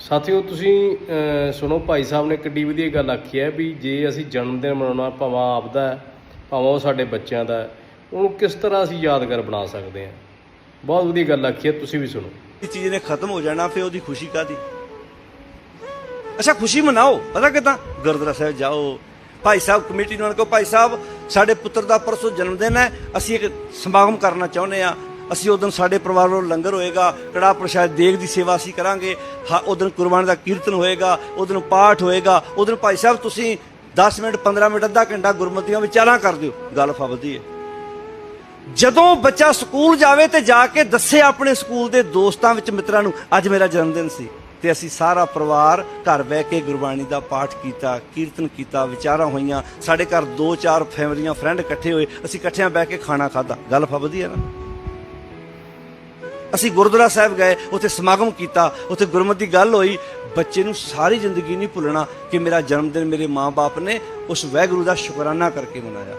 ਸਾਥੀਓ ਤੁਸੀਂ ਸੁਣੋ ਭਾਈ ਸਾਹਿਬ ਨੇ ਕਿੱਡੀ ਵਧੀਆ ਗੱਲ ਆਖੀ ਹੈ ਵੀ ਜੇ ਅਸੀਂ ਜਨਮ ਦਿਨ ਮਨਾਉਣਾ ਭਾਵੇਂ ਆਪਦਾ ਹੈ, ਭਾਵੇਂ ਉਹ ਸਾਡੇ ਬੱਚਿਆਂ ਦਾ ਉਹਨੂੰ ਕਿਸ ਤਰ੍ਹਾਂ ਅਸੀਂ ਯਾਦਗਾਰ ਬਣਾ ਸਕਦੇ ਹਾਂ? ਬਹੁਤ ਵਧੀਆ ਗੱਲ ਆਖੀ ਹੈ ਤੁਸੀਂ ਵੀ ਸੁਣੋ। ਇਹ ਚੀਜ਼ ਨੇ ਖਤਮ ਹੋ ਜਾਣਾ ਫਿਰ ਉਹਦੀ ਖੁਸ਼ੀ ਕਾਦੀ ਅੱਛਾ ਖੁਸ਼ੀ ਮਨਾਓ ਪਤਾ ਕਿਦਾਂ? ਗੁਰਦੁਆਰਾ ਸਾਹਿਬ ਜਾਓ। ਭਾਈ ਸਾਹਿਬ ਕਮੇਟੀ ਨਾਲ ਕਹੋ ਭਾਈ ਸਾਹਿਬ ਸਾਡੇ ਪੁੱਤਰ ਦਾ ਪਰਸੋਂ ਜਨਮ ਦਿਨ ਹੈ ਅਸੀਂ ਇੱਕ ਸਮਾਗਮ ਕਰਨਾ ਚਾਹੁੰਦੇ ਆ ਅਸੀਂ ਉਸ ਦਿਨ ਸਾਡੇ ਪਰਿਵਾਰ ਵੱਲੋਂ ਲੰਗਰ ਹੋਏਗਾ ਕੜਾ ਪ੍ਰਸ਼ਾਦ ਦੇਗ ਦੀ ਸੇਵਾ ਅਸੀਂ ਕਰਾਂਗੇ। ਹਾਂ ਉਸ ਦਿਨ ਕੁਰਬਾਨੀ ਦਾ ਕੀਰਤਨ ਹੋਏਗਾ ਉਸ ਦਿਨ ਪਾਠ ਹੋਏਗਾ ਉਸ ਦਿਨ ਭਾਈ ਸਾਹਿਬ ਤੁਸੀਂ 10 ਮਿੰਟ 15 ਮਿੰਟ, ਅੱਧਾ ਘੰਟਾ ਗੁਰਮਤੀਆਂ ਵਿਚਾਰਾਂ ਕਰ ਦਿਓ। ਗੱਲ ਫਬਦੀ ਹੈ। ਜਦੋਂ ਬੱਚਾ ਸਕੂਲ ਜਾਵੇ ਤੇ ਜਾ ਕੇ ਦੱਸੇ ਆਪਣੇ ਸਕੂਲ ਦੇ ਦੋਸਤਾਂ ਵਿੱਚ ਮਿੱਤਰਾਂ ਨੂੰ, ਅੱਜ ਮੇਰਾ ਜਨਮ ਦਿਨ ਸੀ ਤੇ ਅਸੀਂ ਸਾਰਾ ਪਰਿਵਾਰ ਘਰ ਬਹਿ ਕੇ ਗੁਰਬਾਣੀ ਦਾ ਪਾਠ ਕੀਤਾ, ਕੀਰਤਨ ਕੀਤਾ, ਵਿਚਾਰਾਂ ਹੋਈਆਂ। ਸਾਡੇ ਘਰ ਦੋ ਚਾਰ ਫੈਮਲੀਆਂ, ਫਰੈਂਡ ਇਕੱਠੇ ਹੋਏ, ਅਸੀਂ ਇਕੱਠਿਆਂ ਬਹਿ ਕੇ ਖਾਣਾ ਖਾਦਾ ਗੱਲ ਫਬਦੀ ਹੈ ਨਾ। ਅਸੀਂ ਗੁਰਦੁਆਰਾ ਸਾਹਿਬ ਗਏ, ਉੱਥੇ ਸਮਾਗਮ ਕੀਤਾ, ਉੱਥੇ ਗੁਰਮਤਿ ਦੀ ਗੱਲ ਹੋਈ, ਬੱਚੇ ਨੂੰ ਸਾਰੀ ਜ਼ਿੰਦਗੀ ਨਹੀਂ ਭੁੱਲਣਾ ਕਿ ਮੇਰਾ ਜਨਮ ਦਿਨ ਮੇਰੇ ਮਾਪੇ ਨੇ ਉਸ ਵਾਹਿਗੁਰੂ ਦਾ ਸ਼ੁਕਰਾਨਾ ਕਰਕੇ ਮਨਾਇਆ।